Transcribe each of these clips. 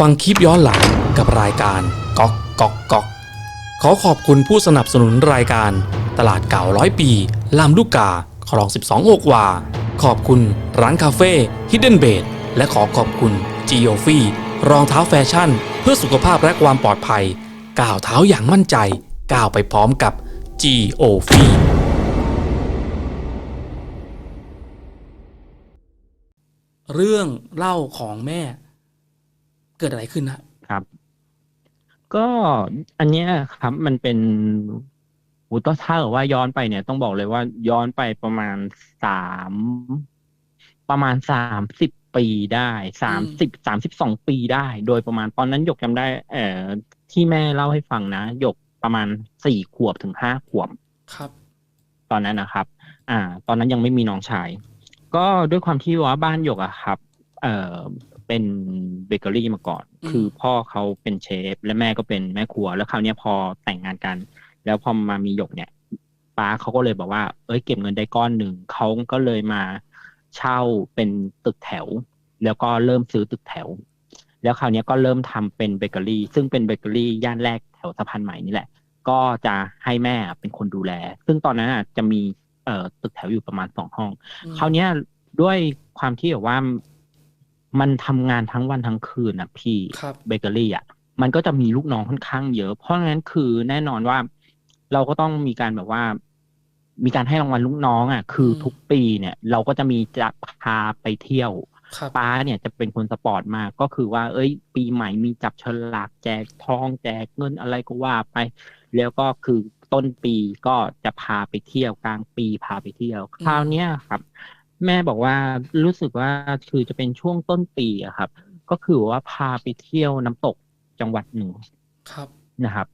ฟังคลิปย้อนหลังกับรายการก๊อกก๊อกก๊อกขอขอบคุณผู้สนับสนุนรายการ ตลาดเก่าร้อยปีลำลูกกาคลอง 12 อกวา ขอบคุณร้านคาเฟ่ฮิดเด้นเบดและขอขอบคุณ g ีโอฟีรองเท้าแฟชั่น เพื่อสุขภาพและความปลอดภัยก้าวเท้าอย่างมั่นใจก้าวไปพร้อมกับ g ีโอฟีเรื่องเล่าของแม่ เกิดอะไรขึ้นนะครับ ก็อันเนี้ยครับมันเป็นอุตถ้าเกิดว่าย้อนไปเนี่ยต้องบอกเลยว่าย้อนไปประมาณสามประมาณสามสิบปีได้สามสิบสามสิบสองปีได้ โดยประมาณตอนนั้นหยกจำได้ เอ่อที่แม่เล่าให้ฟังนะหยกประมาณสี่ขวบถึงห้าขวบครับ ตอนนั้นนะครับ อ่า ตอนนั้นยังไม่มีน้องชาย ก็ด้วยความที่ว่าบ้านหยกอะครับ เอ่อ เป็นเบเกอรี่มาก่อนอืมคือพ่อเขาเป็นเชฟ และแม่ก็เป็นแม่ครัว แล้วคราวเนี้ยพอแต่งงานกัน แล้วพอมามีหยกเนี่ยป้าเขาก็เลยบอกว่า เอ้ยเก็บเงินได้ก้อนหนึ่งเขาก็เลยมาเช่าเป็นตึกแถว แล้วก็เริ่มซื้อตึกแถว แล้วคราวเนี้ยก็เริ่มทำเป็นเบเกอรี่ ซึ่งเป็นเบเกอรี่ย่านแรกแถวสะพานใหม่นี่แหละ ก็จะให้แม่เป็นคนดูแล ซึ่งตอนนั้นอะจะมีเอ่อตึกแถวอยู่ประมาณสองห้องคราวเนี้ยด้วยความที่แบบว่า มันทำงานทั้งวันทั้งคืนอะพี่ครับเบเกอรี่อะมันก็จะมีลูกน้องค่อนข้างเยอะ เพราะงั้นคือแน่นอนว่า เราก็ต้องมีการแบบว่า มีการให้รางวัลลูกน้องอะ คืออมทุกปีเนี่ย เราก็จะมีจะพาไปเที่ยวครับป้าเนี่ยจะเป็นคนสปอร์ตมากก็คือว่า เอ้ย ปีใหม่มีจับฉลากแจกทองแจกเงินอะไรก็ว่าไป แล้วก็คือต้นปีก็จะพาไปเที่ยวกลางปีพาไปเที่ยว คราวเนี้ยครับ แม่บอกว่ารู้สึกว่าคือจะเป็นช่วงต้นปีอะครับ ก็คือว่าพาไปเที่ยวน้ำตกจังหวัดหนึ่งครับนะครับ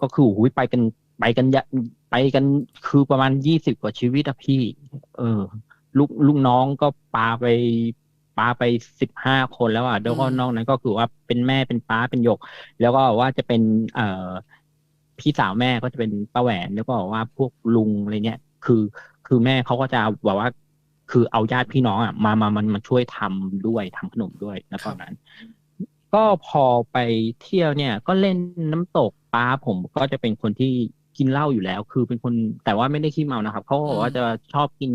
ก็คือหูยไปกันไปกันยะไปกันคือประมาณยี่สิบกว่าชีวิตอะพี่ เออ ลูกลูกน้องก็ปาไปปาไปสิบห้าคนแล้วอะแล้วก็อืมนอกนั้นก็คือว่าเป็นแม่เป็นป้าเป็นหยก แล้วก็ว่าจะเป็น เอ่อพี่สาวแม่ก็จะเป็นป้าแหวนแล้วก็ว่าพวกลุงอะไรเนี้ย คือ คือแม่เขาก็จะบอกว่า คือเอาญาติพี่น้องอะมามามันมาช่วยทำด้วยทำขนมด้วยนะตอนนั้น ก็พอไปเที่ยวเนี่ย ก็เล่นน้ำตกป้าผมก็จะเป็นคนที่กินเหล้าอยู่แล้ว คือเป็นคนแต่ว่าไม่ได้ขี้เมานะครับเขาก็บอกว่าจะชอบกิน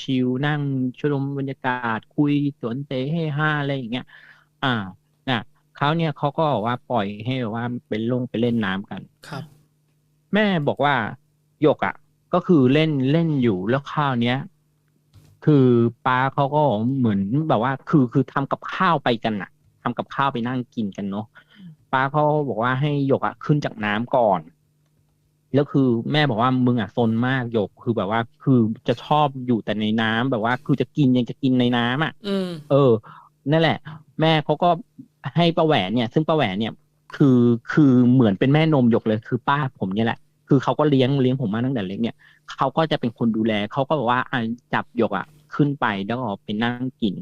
ชิลๆนั่งชมบรรยากาศคุยสวนเตะให้ห้าอะไรอย่างเงี้ยอ่าน่ะเขาเนี่ยเขาก็บอกว่าปล่อยให้แบบว่าเป็นลงไปเล่นน้ำกันครับ แม่บอกว่าหยกอะ ก็คือเล่นเล่นอยู่แล้วข้าวเนี้ย คือป้าเขาก็เหมือนแบบว่า คือคือทำกับข้าวไปกันน่ะทำกับข้าวไปนั่งกินกันเนาะป้าเขาบอกว่าให้หยกอะขึ้นจากน้ำก่อน แล้วคือแม่บอกว่ามึงอะซนมากหยกคือแบบว่า คือจะชอบอยู่แต่ในน้ำแบบว่า คือจะกินยังจะกินในน้ำอะอืมเออ นั่นแหละ แม่เขาก็ให้ป้าแหวนเนี่ย ซึ่งป้าแหวนเนี่ย คือคือเหมือนเป็นแม่นมหยกเลย คือป้าผมเนี่ยแหละ คือเขาก็เลี้ยงเลี้ยงผมมาตั้งแต่เล็กเนี่ยเขาก็จะเป็นคนดูแลเขาก็บอกว่าอะจับหยกอะขึ้นไปแล้วก็ไปนั่งกิน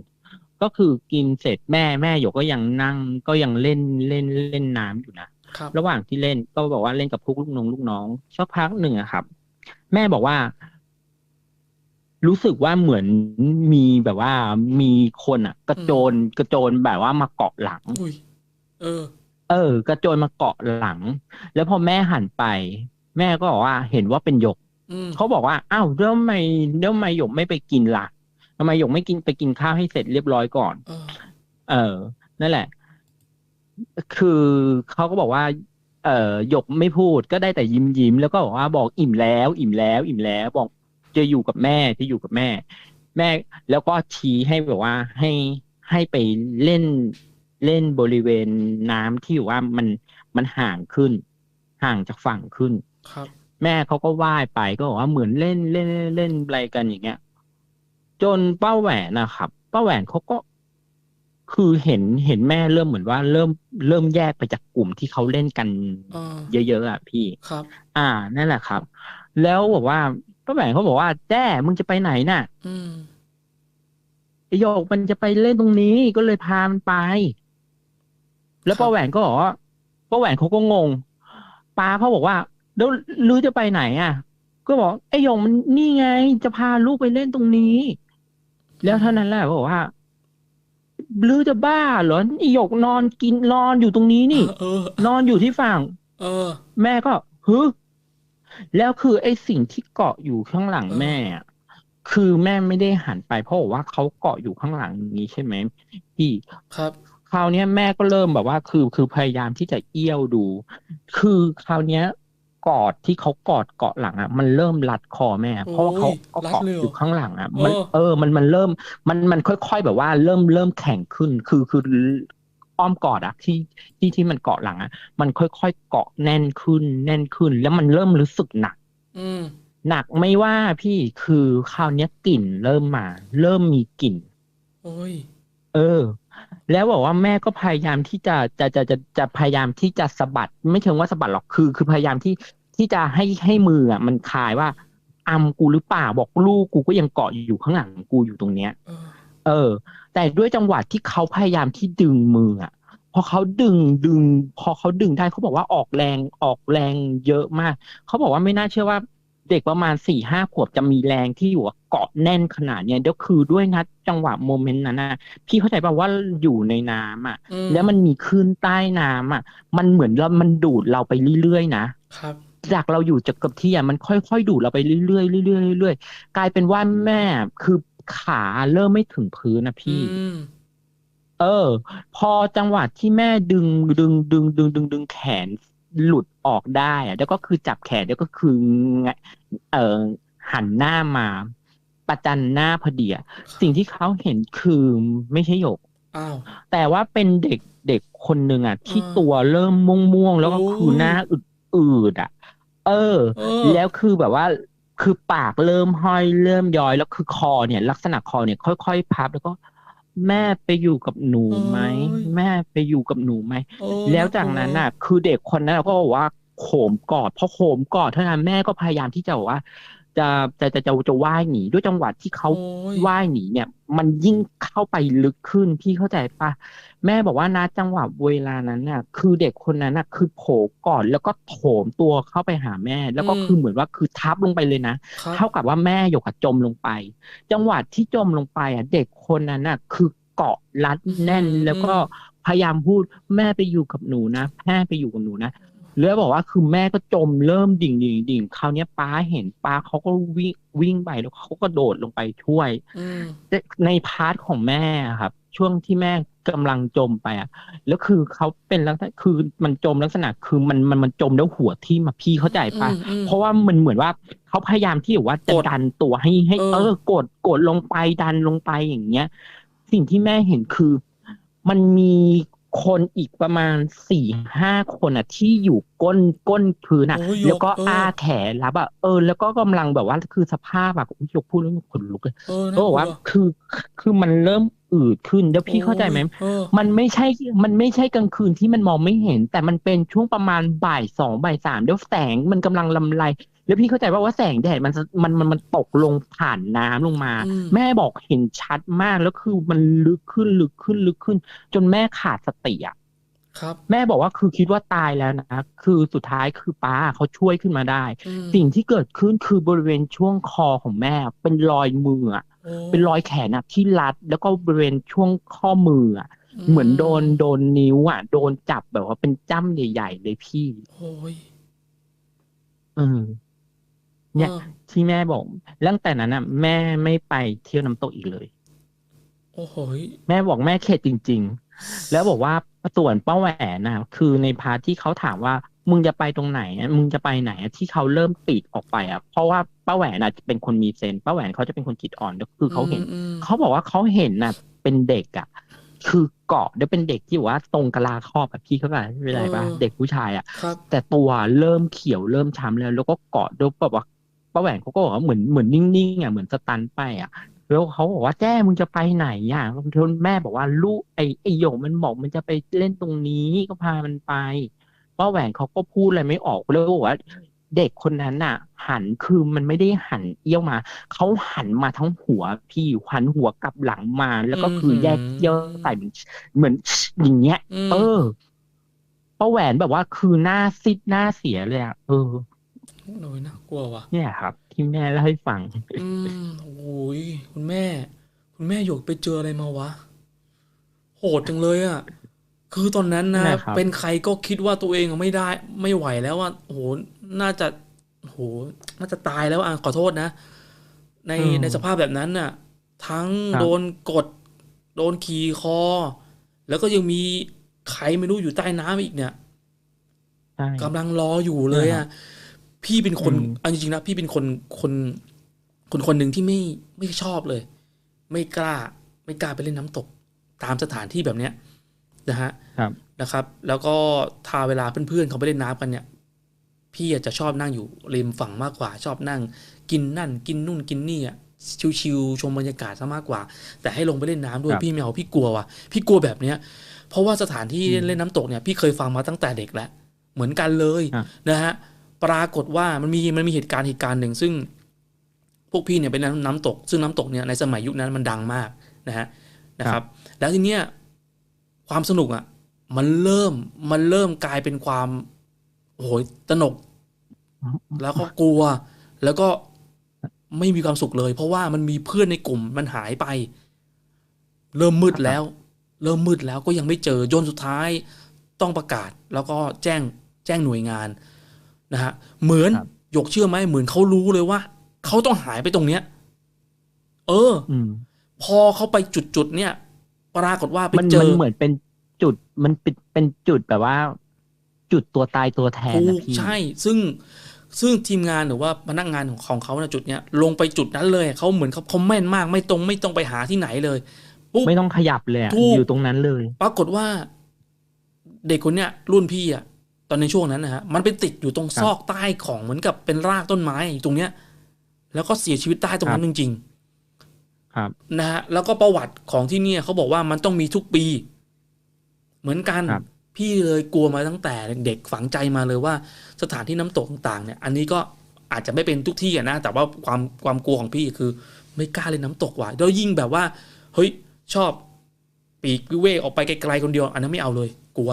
ก็คือกินเสร็จแม่แม่หยกก็ยังนั่งก็ยังเล่นเล่นเล่นน้ำอยู่นะครับระหว่างที่เล่นก็บอกว่าเล่นกับพวกลูกน้องลูกน้องสักพักหนึ่งอะครับ แม่บอกว่า รู้สึกว่าเหมือนมีแบบว่ามีคนอะกระโจนกระโจนแบบว่ามาเกาะหลังอุ้ยเออ เออ กระโจนมาเกาะหลัง แล้วพอแม่หันไป แม่ก็บอกว่าเห็นว่าเป็นหยกอืมเขาบอกว่าอ้าวแล้วทำไมแล้วทำไมหยกไม่ไปกินล่ะทำไมหยกไม่กินไปกินข้าวให้เสร็จเรียบร้อยก่อนเออเออ นั่นแหละ คือเขาก็บอกว่า เออหยกไม่พูดก็ได้แต่ยิ้มยิ้มแล้วก็บอกว่าบอกอิ่มแล้ว อิ่มแล้ว อิ่มแล้วบอกจะอยู่กับแม่จะอยู่กับแม่ แม่แล้วก็ชี้ให้แบบว่าให้ให้ไปเล่นเล่นบริเวณน้ำที่ว่ามันมันห่างขึ้น ห่างจากฝั่งขึ้น ครับ แม่เขาก็ว่ายไปก็บอกว่าเหมือนเล่นเล่นเล่นเล่นอะไรกันอย่างเงี้ย จนป้าแหวนนะครับป้าแหวนเขาก็คือเห็นเห็นแม่เริ่มเหมือนว่าเริ่มเริ่มแยกไปจากกลุ่มที่เขาเล่นกันเออเยอะๆอะพี่ครับ อ่านั่นแหละครับ แล้วบอกว่าป้าแหวนเขาบอกว่าแจ้มึงจะไปไหนน่ะ อืมไอโยกมันจะไปเล่นตรงนี้ก็เลยพามันไป แล้วป้าแหวนก็บอกว่าป้าแหวนเขาก็งงป้าเขาบอกว่า แล้วลือจะไปไหนอะ ก็บอกไอโยงมันนี่ไง จะพาลูกไปเล่นตรงนี้ แล้วเท่านั้นแหละบอกว่าหรือจะบ้าเหรอไอหยกนอนกินนอนอยู่ตรงนี้นี่เออนอนอยู่ที่ฝั่ง เออ แม่ก็ฮึแล้วคือไอ้สิ่งที่เกาะอยู่ข้างหลังเออแม่อะคือแม่ไม่ได้หันไปเพราะว่าเขาเกาะอยู่ข้างหลังอย่างนี้ใช่ไหมพี่ครับคราวเนี้ยแม่ก็เริ่มแบบว่า คือคือพยายามที่จะเอี้ยวดู คือคราวเนี้ย กอดที่เขากอดเกาะหลังอะมันเริ่มรัดคอแม่เพราะว่าเขาโอ้ยก็เกาะรัดเลยเหรออยู่ข้างหลังอะมันเออเออมันมันเริ่มมันมันค่อย ๆ แบบว่าเริ่มเริ่มแข็งขึ้นคือคืออ้อมกอดอะที่ที่ที่มันเกาะหลังอะมันค่อยๆเกาะแน่นขึ้น แน่นขึ้น แล้วมันเริ่มรู้สึกหนักอืมหนักไม่ว่าพี่คือคราวเนี้ยกลิ่นเริ่มมา เริ่มมีกลิ่นโอ้ยเออ แล้วบอกว่าแม่ก็พยายามที่จะจะจะจะจะพยายามที่จะสะบัด ไม่เชิงว่าสะบัดหรอกคือ คือพยายามที่ที่จะให้ให้มืออะมันคลายว่าอำกูหรือเปล่าบอกลูกกูก็ยังเกาะอยู่ข้างหลังกูอยู่ตรงเนี้ยเออเออ แต่ด้วยจังหวะที่เขาพยายามที่ดึงมืออะพอเขาดึงดึง พอเขาดึงได้เขาบอกว่าออกแรงออกแรงเยอะมาก เขาบอกว่าไม่น่าเชื่อว่า เด็กประมาณสี่ห้าขวบจะมีแรงที่อยู่เกาะแน่นขนาดเนี้ยเดี๋ยวคือด้วยนะจังหวะโมเมนต์นั้นนะพี่เข้าใจป่ะว่าอยู่ในน้ำอะอืมแล้วมันมีคลื่นใต้น้ำอะ มันเหมือนเรามันดูดเราไปเรื่อยๆนะครับจากเราอยู่จากกับที่อะมันค่อยๆดูดเราไปเรื่อยๆเรื่อยๆเรื่อยๆกลายเป็นว่าแม่คือขาเริ่มไม่ถึงพื้นนะพี่อืมเออ พอจังหวะที่แม่ดึงดึงดึงดึงดึงดึงแขน หลุดออกได้อะแล้วก็คือจับแขนแล้วก็คือไงเออหันหน้ามาประจันหน้าพอดีอะสิ่งที่เขาเห็นคือไม่ใช่หยกอ้าวแต่ว่าเป็นเด็กเด็กคนหนึ่งอะ ที่อ่าตัวเริ่มม่วงๆแล้วก็โอ้ยคือหน้าอืดๆอะเออเออ แล้วคือแบบว่าคือปากเริ่มห้อยเริ่มย้อยแล้วคือคอเนี่ย ลักษณะคอเนี่ย ค่อยๆพับแล้วก็ แม่ไปอยู่กับหนูไหมโอ้ยแม่ไปอยู่กับหนูไหมโอ้แล้วจากนั้นน่ะ คือเด็กคนนั้นก็บอกว่าโขมกอดพอโขมกอดเท่านั้นแม่ก็พยายามที่จะบอกว่า จะจะจะจะจะว่ายหนีด้วยจังหวะที่เขาโอ้ยว่ายหนีเนี่ย มันยิ่งเข้าไปลึกขึ้นพี่เข้าใจปะแม่บอกว่านะจังหวะเวลานั้นน่ะ คือเด็กคนนั้นน่ะ คือโผล่ก่อนแล้วก็โถมตัวเข้าไปหาแม่ แล้วก็คือเหมือนว่าคือทับลงไปเลยนะครับเท่ากับว่าแม่หยกอะจมลงไป จังหวะที่จมลงไปอะ เด็กคนนั้นน่ะ คือเกาะรัดแน่นอืมแล้วก็พยายามพูดแม่ไปอยู่กับหนูนะแม่ไปอยู่กับหนูนะ แล้วบอกว่าคือแม่ก็จมเริ่มดิ่งดิ่งดิ่งคราวเนี้ยป้าเห็นป้าเขาก็วิ่งวิ่งไปแล้วเขาก็โดดลงไปช่วยอืมแต่ในพาร์ทของแม่อะครับ ช่วงที่แม่กำลังจมไปอะ แล้วคือเขาเป็นลักษณะคือมันจมลักษณะคือมันมันมันจมแล้วหัวที่มาพี่เข้าใจปะอืมอืมเพราะว่ามันเหมือนว่าเขาพยายามที่แบบว่าจะกดดันตัวให้ให้เออเออกดกดลงไปดันลงไปอย่างเงี้ย สิ่งที่แม่เห็นคือ มันมี คนอีกประมาณสี่ห้าคนอะ ที่อยู่ก้นก้นพื้นอะโอ้ยแล้วก็เอออ้อ้าแขนรับอะเออ แล้วก็กำลังแบบว่าคือสภาพแบบอุ๊ยยกพูดแล้วขนลุกเลยเออก็บอกว่าคือคือมันเริ่มอืดขึ้นแล้วพี่เข้าใจไหมเออมันไม่ใช่มันไม่ใช่กลางคืนที่มันมองไม่เห็น แต่มันเป็นช่วงประมาณบ่ายสองบ่ายสามแล้วแสงมันกำลังลำไร แล้วพี่เข้าใจว่าว่าแสงแดดมันมันมันมันตกลงผ่านน้ำลงมาอืมแม่บอกเห็นชัดมากแล้วคือมันลึกขึ้นลึกขึ้นลึกขึ้น จนแม่ขาดสติอะครับแม่บอกว่าคือคิดว่าตายแล้วนะคือสุดท้ายคือป้าเขาช่วยขึ้นมาได้อืมสิ่งที่เกิดขึ้นคือบริเวณช่วงคอของแม่ เป็นรอยมืออะโอ้เป็นรอยแขนอะที่รัด แล้วก็บริเวณช่วงข้อมืออะเหมือนโดนโดนนิ้วอะโดนจับแบบว่าเป็นจ้ำใหญ่ๆเลยพี่โอ้ยเออ เนี่ยออที่แม่บอกตั้งแต่นั้นอะแม่ไม่ไปเที่ยวน้ำตกอีกเลย โอ้โหยแม่บอกแม่เข็ดจริง ๆ แล้วบอกว่าส่วนป้าแหวนน่ะคือในพาร์ทที่เขาถามว่ามึงจะไปตรงไหนอะมึงจะไปไหนอะที่เขาเริ่มปิดออกไปอะ เพราะว่าป้าแหวนน่ะเป็นคนมีเซนส์ป้าแหวนเขาจะเป็นคนจิตอ่อนก็คือเขาเห็นอืมเขาบอกว่าเขาเห็นน่ะ เป็นเด็กอะ คือเกาะแล้วเป็นเด็กที่แบบว่าตรงกะลาครอบแบบพี่เขาแบบไม่เป็นไรป่ะเด็กผู้ชายอะครับแต่ตัวเริ่มเขียวเริ่มช้ำแล้ว แล้วก็เกาะด้วยแบบว่า ป้าแหวนเขาก็บอกว่าเหมือนเหมือนนิ่งๆอะเหมือนสตันไปอะแล้วเขาบอกว่าแจ้มึงจะไปไหนอะแม่บอกว่าลูกไอ้ไอ้หยงมันบอกมันจะไปเล่นตรงนี้ก็พามันไปป้าแหวนเขาก็พูดอะไรไม่ออกเลยบอกว่า เด็กคนนั้นน่ะ หันคือมันไม่ได้หันเอี้ยวมาเขาหันมาทั้งหัวพี่หันหัวกลับหลังมา แล้วก็คือแยกเยี่ยวใส่เหมือนเหมือนอย่างเงี้ยมเออป้าแหวนแบบว่าคือหน้าซิดหน้าเสียเลยอะเออ โอ้ยน่ากลัวว่ะเนี่ยครับ ที่แม่เล่าให้ฟัง อืมโอ้ยคุณแม่ คุณแม่หยกไปเจออะไรมาวะ โหดจังเลยอะคือตอนนั้นนะนะครับเป็นใครก็คิดว่าตัวเองไม่ได้ ไม่ไหวแล้วว่าโอ้โหน่าจะโอ้โหน่าจะตายแล้วอะขอโทษนะ ในอืมในสภาพแบบนั้นน่ะ ทั้งครับโดนกด โดนขี่คอ แล้วก็ยังมีใครไม่รู้อยู่ใต้น้ำอีกเนี่ยใช่กำลังรออยู่เลยอะ พี่เป็นคนอืมเอาจริงๆนะพี่เป็นคนคนคนคนหนึ่งที่ไม่ไม่ชอบเลย ไม่กล้า ไม่กล้าไปเล่นน้ำตก ตามสถานที่แบบเนี้ยนะฮะครับนะครับ แล้วก็ถ้าเวลาเพื่อนๆเขาไปเล่นน้ำกันเนี่ย พี่อาจจะชอบนั่งอยู่ริมฝั่งมากกว่า ชอบนั่ง กินนั่น กินนู่นกินนี่อะชิวๆชมบรรยากาศซะมากกว่า แต่ให้ลงไปเล่นน้ำด้วยครับพี่ไม่เอาพี่กลัวว่ะพี่กลัวแบบเนี้ย เพราะว่าสถานที่อืมเล่นน้ำตกเนี่ยพี่เคยฟังมาตั้งแต่เด็กแล้วเหมือนกันเลยครับนะฮะ ปรากฏว่ามันมีมันมีเหตุการณ์เหตุการณ์หนึ่งซึ่ง พวกพี่เนี่ยเป็นน้ำน้ำตก ซึ่งน้ำตกเนี่ยในสมัยยุคนั้นมันดังมากนะฮะนะครับ แล้วทีเนี้ยความสนุกอะมันเริ่มมันเริ่มกลายเป็นความโอ้โหตนก แล้วก็กลัว แล้วก็ไม่มีความสุขเลย เพราะว่ามันมีเพื่อนในกลุ่มมันหายไป เริ่มมืดแล้ว เริ่มมืดแล้วก็ยังไม่เจอจนสุดท้ายต้องประกาศ แล้วก็แจ้งแจ้งหน่วยงาน นะฮะเหมือนครับหยกเชื่อไหมเหมือนเขารู้เลยว่าเขาต้องหายไปตรงเนี้ย เอออืมพอเขาไปจุดจุดๆเนี่ยปรากฏว่าไปมันเจมันอเหมือนเป็นจุดมันเป็นเป็นจุดแบบว่า จุดตัวตายตัวแทนถูนะกพี่ใช่ ซึ่งซึ่งทีมงานหรือว่าพนักงานของของเขาในจุดเนี้ยลงไปจุดนั้นเลยเขาเหมือนเขาเขาแม่นมากไม่ตรงไม่ต้องไปหาที่ไหนเลยปุ๊บไม่ต้องขยับเลยอะถูกอยู่ตรงนั้นเลย ปรากฏว่า เด็กคนเนี้ยรุ่นพี่อะ ตอนในช่วงนั้นนะฮะมันไปติดอยู่ตรงครับซอกใต้ของเหมือนกับเป็นรากต้นไม้อยู่ตรงเนี้ย แล้วก็เสียชีวิตใต้ตรงนั้นจริงครับๆนะฮะแล้วก็ประวัติของที่เนี่ยเขาบอกว่ามันต้องมีทุกปี เหมือนกันครับพี่เลยกลัวมาตั้งแต่เด็กฝังใจมาเลยว่าสถานที่น้ำตกต่างๆเนี่ย อันนี้ก็อาจจะไม่เป็นทุกที่อะนะแต่ว่าความความกลัวของพี่คือ ไม่กล้าเล่นน้ำตกว่ะแล้วยิ่งแบบว่า เฮ้ยชอบปีกวิเวกออกไปไกลๆคนเดียว อันนั้นไม่เอาเลย กลัว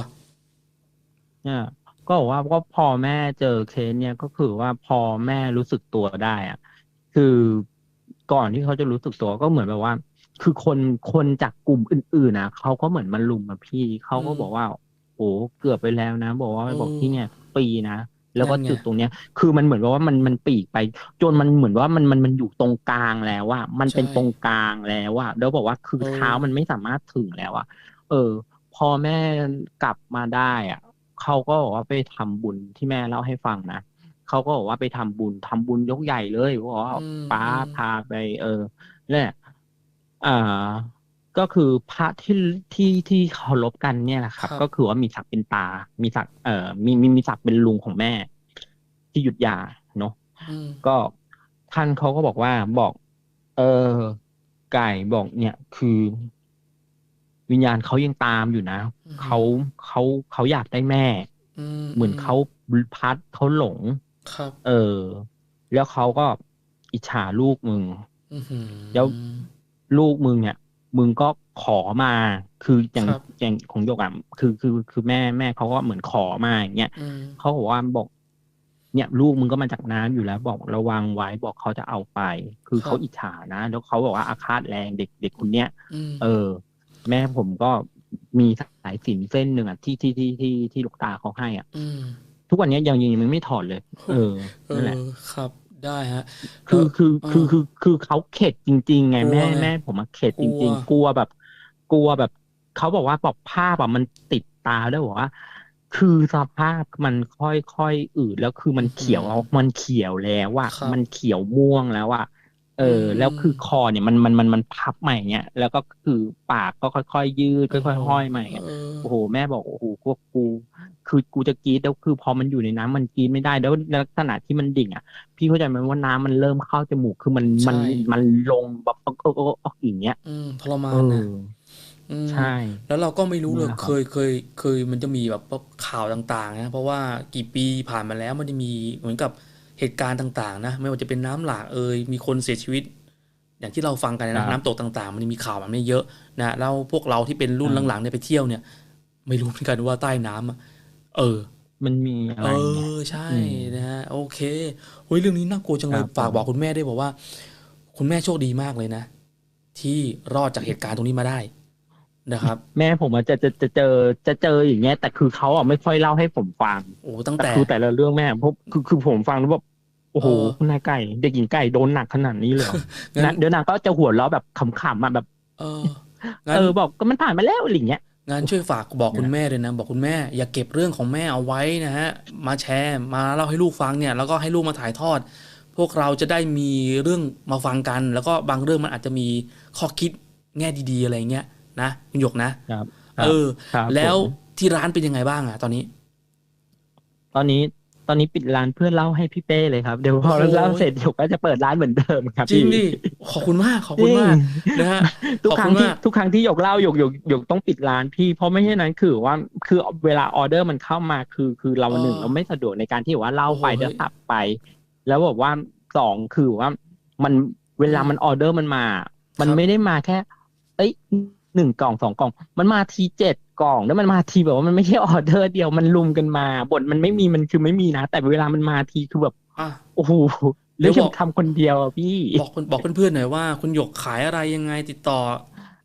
เนี่ย ก็บอกว่าก็พอแม่เจอเคสเนี่ยก็คือว่าพอแม่รู้สึกตัวได้อะคือก่อนที่เขาจะรู้สึกตัวก็เหมือนแบบว่า คือคนคนจากกลุ่มอื่นๆนะเขาก็เหมือนมาลุมมาพี่เขาก็อืมบอกว่า โอ้เกือบไปแล้วนะ บอกว่าอืมบอกที่เนี่ยปีนะแล้วก็นั่นไงจุดตรงเนี้ย คือมันเหมือนกับว่ามันมันปีกไป จนมันเหมือนว่ามันมันมันอยู่ตรงกลางแล้วว่ามันเป็นใช่ตรงกลางแล้วว่าแล้วบอกว่าคือเออเท้ามันไม่สามารถถึงแล้วอะเออ พอแม่กลับมาได้อะ เขาก็บอกว่าไปทำบุญที่แม่เล่าให้ฟังนะเขาก็บอกว่าไปทำบุญทำบุญยกใหญ่เลยบอกว่าอืมป้าอืมพาไป เออเนี่ยอ่าก็คือพระที่ที่ที่เคารพกันเนี่ยแหละครับครับ ก็คือว่ามีศักดิ์เป็นตา มีศักดิ์เอ่อมีมีมีศักดิ์เป็นลุงของแม่ ที่หยุดยาเนาะอืมก็ท่านเขาก็บอกว่าบอก เออไก่บอกเนี่ยคือ วิญญาณเขายังตามอยู่นะอืมเขาเขาเขาอยากได้แม่อืเหมือนเขาพัดเขาหลงครับเออ แล้วเขาก็อิจฉาลูกมึงอื้อหือแล้วลูกมึงเนี่ย มึงก็ขอมา คืออย่างครับอย่างของโยกอะคือคือคือแม่แม่เขาก็เหมือนขอมาอย่างเงี้ยอืมเขาบอกว่าบอก เนี่ย ลูกมึงก็มาจากน้ำอยู่แล้ว บอกระวังไว้บอกเขาจะเอาไป คือครับเขาอิจฉานะ แล้วเขาบอกว่าอาฆาตแรงเด็กเด็กคนเนี้ยอืมเออ แม่ผมก็มีสายสิญจนเส้นหนึ่งอะที่ที่ที่ที่ที่ลูกตาเขาให้อะอืมทุกวันนี้ยังยังยังไม่ถอดเลย เออเอนั่นแหละอครับได้ฮะ คือคือเออคือคือคือเขาเข็ดจริง ๆ ไงกลัวแม่ไงแม่ผมอะเข็ดกลัจวริง ๆ กลัวแบบ กลัวแบบเขาบอกว่าบอกภาพอะมันติดตาด้วยบอกว่า คือสภาพมันค่อยค่อยอืดแล้วคือมันเขียวมันเขียวแล้วอะครับมันเขียวม่วงแล้วอะ เอออมแล้วคือคอเนี่ยมันมันมันมันพับใหม่เนี่ยแล้วก็คือปากก็ค่อยๆ ยืดค่อยๆห้อยใหม่เออโอ้โหแม่บอกโอ้โหพวกกู คือกูจะกรีดแล้วคือพอมันอยู่ในน้ำมันกรีดไม่ได้แล้วลักษณะที่มันดิ่งอะ พี่เข้าใจไหมว่าน้ำมันเริ่มเข้าจมูกคือมันมันใช่มันลงแบบออกออกออกออกอย่างเงี้ยอืมทรมาเอนนะอมใช่ แล้วเราก็ไม่รู้เลยนั่นแหละครับเคยเคยเคยมันจะมีแบบข่าวต่างๆนะเพราะว่ากี่ปีผ่านมาแล้วมันจะมีเหมือนกับ เหตุการณ์ต่างๆนะไม่ว่าจะเป็นน้ำหลากเอ่ยมีคนเสียชีวิต อย่างที่เราฟังกันนะน้ำตกต่างๆ มันมีข่าวแบบนี้เยอะนะแล้วพวกเราที่เป็นรุ่นหลังๆเนี่ยไปเที่ยวเนี่ย ไม่รู้เหมือนกันว่าใต้น้ำอะเออ มันมีอะไรเอเงี้ยอใช่อืมนะฮะโอเคเฮ้ยเรื่องนี้น่ากลัวจังเลยครับฝากบอกคุณแม่ด้วยบอกว่า คุณแม่โชคดีมากเลยนะที่รอดจากเหตุการณ์ตรงนี้มาได้นะครับ แม่ผมอะจะจะจะเจอจะเจออย่างเงี้ยแต่คือเขาอะไม่ค่อยเล่าให้ผมฟังโอ้ตั้งแต่แต่คือแต่ละเรื่องแม่ผมคือคือผมฟังแล้วแบบโอ้โหเออคุณนายไก่ เด็กหญิงไก่โดนหนักขนาดนี้เลยเหรองั้นนะเดี๋ยวนางก็จะหัวเราะแบบขำๆอะแบบ เอองั้นเออบอกก็มันผ่านมาแล้วอะไรอย่างเงี้ยงานช่วยฝากบอกคุณแม่เลยนะ บอกคุณแม่ อย่าเก็บเรื่องของแม่เอาไว้นะฮะ มาแชร์มาเล่าให้ลูกฟังเนี่ย แล้วก็ให้ลูกมาถ่ายทอด พวกเราจะได้มีเรื่องมาฟังกัน แล้วก็บางเรื่องมันอาจจะมีข้อคิดแง่ดี ๆ อะไรเงี้ยนะคุณหยกนะครับเออครับแล้วผมที่ร้านเป็นยังไงบ้างอะตอนนี้ ตอนนี้ ตอนนี้ปิดร้านเพื่อเล่าให้พี่เป้เลยครับ เดี๋ยวพอโอ้โหเล่าเสร็จหยกก็จะเปิดร้านเหมือนเดิมครับจริงพี่ดิขอบคุณมากขอบคุณมากนะฮะทุกขอบครั้คุงณที่มากทุกครั้งที่หยกเล่าหยกหยกหยกต้องปิดร้านพี่ เพราะไม่ใช่นั้นคือว่าคือเวลาออเดอร์มันเข้ามาคือคือเราเออหนึ่งเราไม่สะดวกในการที่ว่าเล่าไปโอ้โหแล้วตับไป แล้วบอกว่าสองคือว่ามันเวลามันออเดอร์มันมา มันครับไม่ได้มาแค่ เอ้ย หนึ่งกล่องสองกล่อง มันมาทีเจ็ดกล่อง แล้วมันมาทีแบบว่ามันไม่ใช่ออเดอร์เดียวมันลุมกันมาบทมันไม่มีมันคือไม่มีนะ แต่เวลามันมาทีคือแบบอะโอ้โหเดี๋แล้ยววจะบอกทำคนเดียวอะพี่บอกคุณบอกเพื่อนๆหน่อยว่า คุณหยกขายอะไรยังไงติดต่อ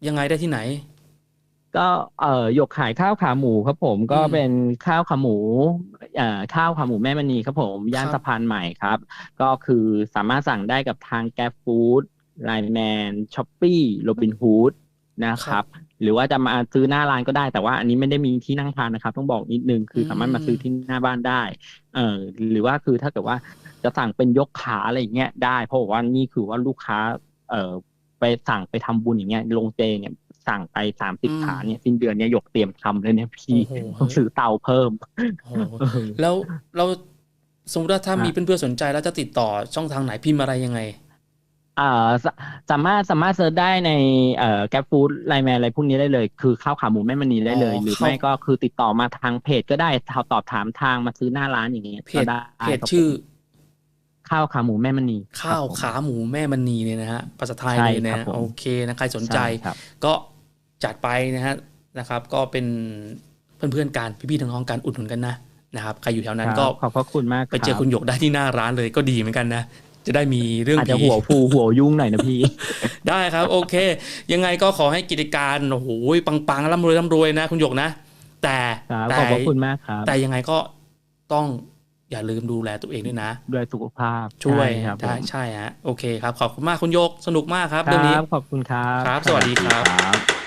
ยังไงได้ที่ไหน ก็เอ่อหยกขายข้าวขาหมูครับผมก็อืมเป็นข้าวขาหมูเอ่อข้าวขาหมูแม่มณีครับผมย่านครับสะพานใหม่ครับ ก็คือสามารถสั่งได้กับทางแก f ฟู้ดไลแมนช้อปปี้โรบินฮูด นะครับ หรือว่าจะมาซื้อหน้าร้านก็ได้ แต่ว่าอันนี้ไม่ได้มีที่นั่งทานนะครับ ต้องบอกนิดนึงคือสามารถมาซื้อที่หน้าบ้านได้ เออหรือว่าคือถ้าเกิดว่าจะสั่งเป็นยกขาอะไรอย่างเงี้ยได้ เพราะว่านี่คือว่าลูกค้า เอ่อไปสั่งไปทำบุญอย่างเงี้ยลงเจเนี่ยสั่งไปสามสิบอืมขาเนี่ยสิ้นเดือนเนี่ยหยกเตรียมทำเลยเนี่ยพี่โอ้โหต้องซื้อเตาเพิ่มโอ้โหแล้วเราสมมติว่าถ้ามีเพื่อนๆสนใจแล้วจะติดต่อช่องทางไหนพิมพ์อะไรยังไง อ่าสสามารถสามารถเซิร์ชได้ในเอ่อแก f ฟู้ดไลแมนอะไรพวกนี้ได้เลย คือข้าวขาหมูแม่มณีได้เลยอ๋อหรือเข้าไม่ก็คือติดต่อมาทางเพจก็ได้ตอบถามทางมาซื้อหน้าร้านอย่างเงี้ยเพก็จได้เพจครับชื่อ ข้าวขาหมูแม่มณี ข้าวครับผมขาหมูแม่มณีเนี่ยนะฮะภาษาไทยใช่เลยนะครับผมโอเคนะใครสนใจใช่ครับก็จัดไปนะฮะนะครับ ก็เป็นเพื่อนๆกันพี่ๆน้องๆกันอุดหนุนกันนะนะครับใครอยู่แถวนั้นก็ขอบพระคุณมากไปเจอรับคุณหยกได้ที่หน้าร้านเลยก็ดีเหมือนกันนะ จะได้มีเรื่องอาจจะผีหัวฟูหัวยุ่งหน่อยนะพี่ ได้ครับ โอเค ยังไงก็ขอให้กิจการโอ้โหปังๆร่ำรวยร่ำรวยนะคุณหยกนะ แต่ครับแต่ขอบพระคุณมากครับแต่ยังไงก็ต้องอย่าลืมดูแลตัวเองด้วยนะด้วยสุขภาพช่วยใครับได้ผมใช่ฮะโอเคครับ ขอบคุณมากคุณโยกสนุกมากครับคเรื่องนี้รับขอบคุณครับครับ สวัสดีครับครับ